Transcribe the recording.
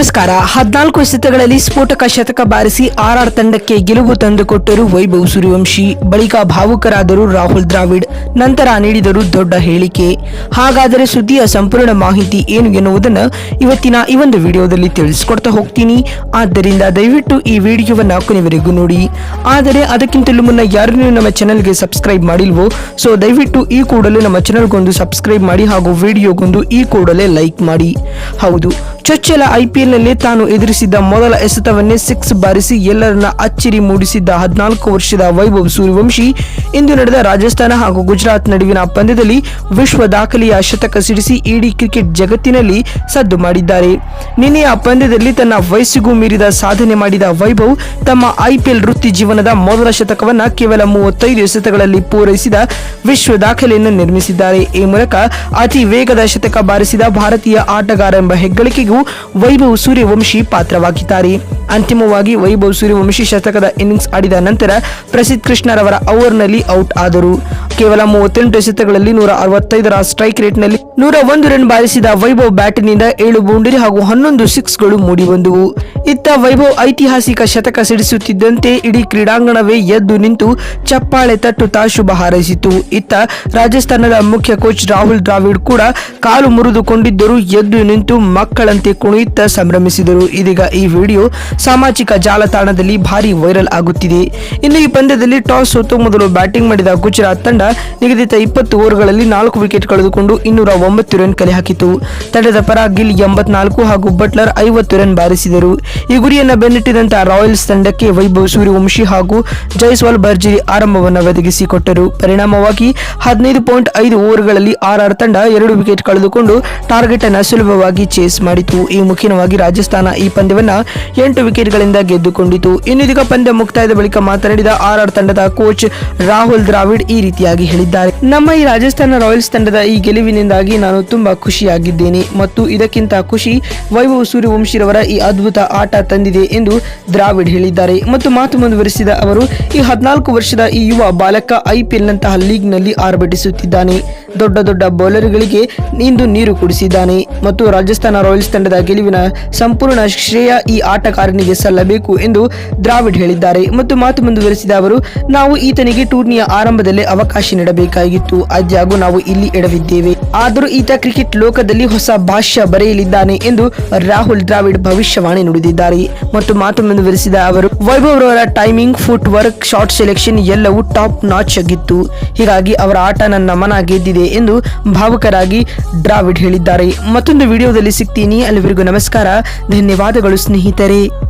ನಮಸ್ಕಾರ. ಹದಿನಾಲ್ಕು ಎಸೆತಗಳಲ್ಲಿ ಸ್ಫೋಟಕ ಶತಕ ಬಾರಿಸಿ ಆರ್ಆರ್ ತಂಡಕ್ಕೆ ಗೆಲುವು ತಂದುಕೊಟ್ಟರು ವೈಭವ್ ಸೂರ್ಯವಂಶಿ. ಬಳಿಕ ಭಾವುಕರಾದರು ರಾಹುಲ್ ದ್ರಾವಿಡ್. ನಂತರ ನೀಡಿದರು ದೊಡ್ಡ ಹೇಳಿಕೆ. ಹಾಗಾದರೆ ಸುದ್ದಿಯ ಸಂಪೂರ್ಣ ಮಾಹಿತಿ ಏನು ಎನ್ನುವುದನ್ನು ಇವತ್ತಿನ ಈ ಒಂದು ವಿಡಿಯೋದಲ್ಲಿ ತಿಳಿಸ್ಕೊಡ್ತಾ ಹೋಗ್ತೀನಿ. ಆದ್ದರಿಂದ ದಯವಿಟ್ಟು ಈ ವಿಡಿಯೋವನ್ನು ಕೊನೆವರೆಗೂ ನೋಡಿ. ಆದರೆ ಅದಕ್ಕಿಂತಲೂ ಮುನ್ನ ಯಾರು ನೀವು ನಮ್ಮ ಚಾನಲ್ಗೆ ಸಬ್ಸ್ಕ್ರೈಬ್ ಮಾಡಿಲ್ವೋ, ಸೊ ದಯವಿಟ್ಟು ಈ ಕೂಡಲೇ ನಮ್ಮ ಚಾನಲ್ಗೊಂದು ಸಬ್ಸ್ಕ್ರೈಬ್ ಮಾಡಿ ಹಾಗೂ ವಿಡಿಯೋಗೊಂದು ಈ ಕೂಡಲೇ ಲೈಕ್ ಮಾಡಿ. ಹೌದು, ಚೊಚ್ಚಲ ಐಪಿಎಲ್ನಲ್ಲಿ ತಾನು ಎದುರಿಸಿದ್ದ ಮೊದಲ ಎಸೆತವನ್ನೇ ಸಿಕ್ಸ್ ಬಾರಿಸಿ ಎಲ್ಲರನ್ನ ಅಚ್ಚರಿ ಮೂಡಿಸಿದ್ದ ಹದಿನಾಲ್ಕು ವರ್ಷದ ವೈಭವ್ ಸೂರ್ಯವಂಶಿ, ಇಂದು ನಡೆದ ರಾಜಸ್ಥಾನ ಹಾಗೂ ಗುಜರಾತ್ ನಡುವಿನ ಪಂದ್ಯದಲ್ಲಿ ವಿಶ್ವ ದಾಖಲೆಯ ಶತಕ ಸಿಡಿಸಿ ಇಡೀ ಕ್ರಿಕೆಟ್ ಜಗತ್ತಿನಲ್ಲಿ ಸದ್ದು ಮಾಡಿದ್ದಾರೆ. ನಿನ್ನೆಯ ಪಂದ್ಯದಲ್ಲಿ ತನ್ನ ವಯಸ್ಸಿಗೂ ಮೀರಿದ ಸಾಧನೆ ಮಾಡಿದ ವೈಭವ್ ತಮ್ಮ ಐಪಿಎಲ್ ವೃತ್ತಿ ಜೀವನದ ಮೊದಲ ಶತಕವನ್ನ ಕೇವಲ ಮೂವತ್ತೈದು ಎಸೆತಗಳಲ್ಲಿ ಪೂರೈಸಿದ ವಿಶ್ವ ದಾಖಲೆಯನ್ನು ನಿರ್ಮಿಸಿದ್ದಾರೆ. ಈ ಮೂಲಕ ಅತಿ ವೇಗದ ಶತಕ ಬಾರಿಸಿದ ಭಾರತೀಯ ಆಟಗಾರ ಎಂಬ ಹೆಗ್ಗಳಿಕೆಗೂ ವೈಭವ್ ಸೂರ್ಯವಂಶಿ ಪಾತ್ರವಾಗಿದ್ದಾರೆ. ಅಂತಿಮವಾಗಿ ವೈಭವ್ ಸೂರ್ಯವಂಶಿ ಶತಕದ ಇನ್ನಿಂಗ್ಸ್ ಆಡಿದ ನಂತರ ಪ್ರಸಿದ್ಧ ಕೃಷ್ಣರವರ ಓವರ್ನಲ್ಲಿ ಔಟ್ ಆದರು. ಕೇವಲ ಮೂವತ್ತೆಂಟು ಎಸೆತಗಳಲ್ಲಿ ನೂರ ಅರವತ್ತೈದರ ಸ್ಟ್ರೈಕ್ ರೇಟ್ನಲ್ಲಿ ನೂರ ಒಂದು ರನ್ ಬಾರಿಸಿದ ವೈಭವ್ ಬ್ಯಾಟಿನಿಂದ ಏಳು ಬೌಂಡರಿ ಹಾಗೂ ಹನ್ನೊಂದು ಸಿಕ್ಸ್ಗಳು ಮೂಡಿಬಂದವು ಇತ್ತ ವೈಭವ್ ಐತಿಹಾಸಿಕ ಶತಕ ಸಿಡಿಸುತ್ತಿದ್ದಂತೆ ಇಡೀ ಕ್ರೀಡಾಂಗಣವೇ ಎದ್ದು ನಿಂತು ಚಪ್ಪಾಳೆ ತಟ್ಟುತ್ತಾ ಶುಭ ಹಾರೈಸಿತು ಇತ್ತ ರಾಜಸ್ಥಾನದ ಮುಖ್ಯ ಕೋಚ್ ರಾಹುಲ್ ದ್ರಾವಿಡ್ ಕೂಡ ಕಾಲು ಮುರಿದುಕೊಂಡಿದ್ದರೂ ಎದ್ದು ನಿಂತು ಮಕ್ಕಳಂತೆ ಕುಣಿಯುತ್ತಾ ಸಂಭ್ರಮಿಸಿದರು. ಇದೀಗ ಈ ವಿಡಿಯೋ ಸಾಮಾಜಿಕ ಜಾಲತಾಣದಲ್ಲಿ ಭಾರಿ ವೈರಲ್ ಆಗುತ್ತಿದೆ. ಇನ್ನು ಈ ಪಂದ್ಯದಲ್ಲಿ ಟಾಸ್ ಸೋತು ಮೊದಲು ಬ್ಯಾಟಿಂಗ್ ಮಾಡಿದ ಗುಜರಾತ್ ತಂಡ ನಿಗದಿತ ಇಪ್ಪತ್ತು ಓವರ್ಗಳಲ್ಲಿ ನಾಲ್ಕು ವಿಕೆಟ್ ಕಳೆದುಕೊಂಡು ಇನ್ನೂರ ಒಂಬತ್ತು ರನ್ ಕಲೆ ಹಾಕಿತು. ತಂಡದ ಪರ ಗಿಲ್ ಎಂಬತ್ನಾಲ್ಕು ಹಾಗೂ ಬಟ್ಲರ್ ಐವತ್ತು ರನ್ ಬಾರಿಸಿದರು. ಈ ಗುರಿಯನ್ನು ಬೆನ್ನಿಟ್ಟಿದಂತಹ ರಾಯಲ್ಸ್ ತಂಡಕ್ಕೆ ವೈಭವ್ ಸೂರ್ಯವಂಶಿ ಹಾಗೂ ಜೈಸ್ವಾಲ್ ಭರ್ಜರಿ ಆರಂಭವನ್ನು ಒದಗಿಸಿಕೊಟ್ಟರು. ಪರಿಣಾಮವಾಗಿ ಹದಿನೈದು ಪಾಯಿಂಟ್ ಐದು ಓವರ್ಗಳಲ್ಲಿ ಆರ್ಆರ್ ತಂಡ ಎರಡು ವಿಕೆಟ್ ಕಳೆದುಕೊಂಡು ಟಾರ್ಗೆಟ್ ಅನ್ನು ಸುಲಭವಾಗಿ ಚೇಸ್ ಮಾಡಿತು. ಈ ಮುಖ್ಯವಾಗಿ ರಾಜಸ್ಥಾನ ಈ ಪಂದ್ಯವನ್ನ ಎಂಟು ವಿಕೆಟ್ಗಳಿಂದ ಗೆದ್ದುಕೊಂಡಿತು. ಇನ್ನಿದೀಗ ಪಂದ್ಯ ಮುಕ್ತಾಯದ ಬಳಿಕ ಮಾತನಾಡಿದ ಆರ್ಆರ್ ತಂಡದ ಕೋಚ್ ರಾಹುಲ್ ದ್ರಾವಿಡ್ ಈ ರೀತಿಯಾಗಿ ಹೇಳಿದ್ದಾರೆ. ನಮ್ಮ ಈ ರಾಜಸ್ಥಾನ ರಾಯಲ್ಸ್ ತಂಡದ ಈ ಗೆಲುವಿನಿಂದಾಗಿ ನಾನು ತುಂಬಾ ಖುಷಿಯಾಗಿದ್ದೇನೆ ಮತ್ತು ಇದಕ್ಕಿಂತ ಖುಷಿ ವೈಭವ್ ಸೂರ್ಯವಂಶಿರವರ ಈ ಅದ್ಭುತ ಆಟ ತಂದಿದೆ ಎಂದು ದ್ರಾವಿಡ್ ಹೇಳಿದ್ದಾರೆ. ಮತ್ತು ಮಾತು ಮುಂದುವರಿಸಿದ ಅವರು, ಈ ಹದಿನಾಲ್ಕು ವರ್ಷದ ಈ ಯುವ ಬಾಲಕ ಐಪಿಎಲ್ ನಂತಹ ಲೀಗ್ನಲ್ಲಿ ಆರ್ಭಟಿಸುತ್ತಿದ್ದಾನೆ. ದೊಡ್ಡ ದೊಡ್ಡ ಬೌಲರ್ಗಳಿಗೆ ಇಂದು ನೀರು ಕುಡಿಸಿದ್ದಾನೆ. ಮತ್ತು ರಾಜಸ್ಥಾನ ರಾಯಲ್ಸ್ ತಂಡದ ಗೆಲುವಿನ ಸಂಪೂರ್ಣ ಶ್ರೇಯ ಈ ಆಟಗಾರನಿಗೆ ಸಲ್ಲಬೇಕು ಎಂದು ದ್ರಾವಿಡ್ ಹೇಳಿದ್ದಾರೆ. ಮತ್ತು ಮಾತು ಮುಂದುವರಿಸಿದ ಅವರು, ನಾವು ಈತನಿಗೆ ಟೂರ್ನಿಯ ಆರಂಭದಲ್ಲೇ ಅವಕಾಶ ನೀಡಬೇಕಾಗಿತ್ತು. ಆದ್ಯಾಗೂ ನಾವು ಇಲ್ಲಿ ಎಡವಿದ್ದೇವೆ. ಆದರೂ ಈತ ಕ್ರಿಕೆಟ್ ಲೋಕದಲ್ಲಿ ಹೊಸ ಭಾಷ್ಯ ಬರೆಯಲಿದ್ದಾನೆ ಎಂದು ರಾಹುಲ್ ದ್ರಾವಿಡ್ ಭವಿಷ್ಯವಾಣಿ ನುಡಿದಿದ್ದಾರೆ. ಮತ್ತು ಮಾತು ಮುಂದುವರಿಸಿದ ಅವರು, ವೈಭವ್ ರವರ timing foot work short selection ಎಲ್ಲವೂ ಟಾಪ್ ನಾಚ್ ಆಗಿತ್ತು. ಹೀಗಾಗಿ ಅವರ ಆಟ ನನ್ನ ಮನ ಗೆದ್ದಿದೆ ಎಂದು ಭಾವುಕರಾಗಿ ದ್ರಾವಿಡ್ ಹೇಳಿದ್ದಾರೆ. ಮತ್ತೊಂದು ವಿಡಿಯೋದಲ್ಲಿ ಸಿಗ್ತೀನಿ. ಅಲ್ಲಿವರೆಗೂ ನಮಸ್ಕಾರ. ಧನ್ಯವಾದಗಳು ಸ್ನೇಹಿತರೆ.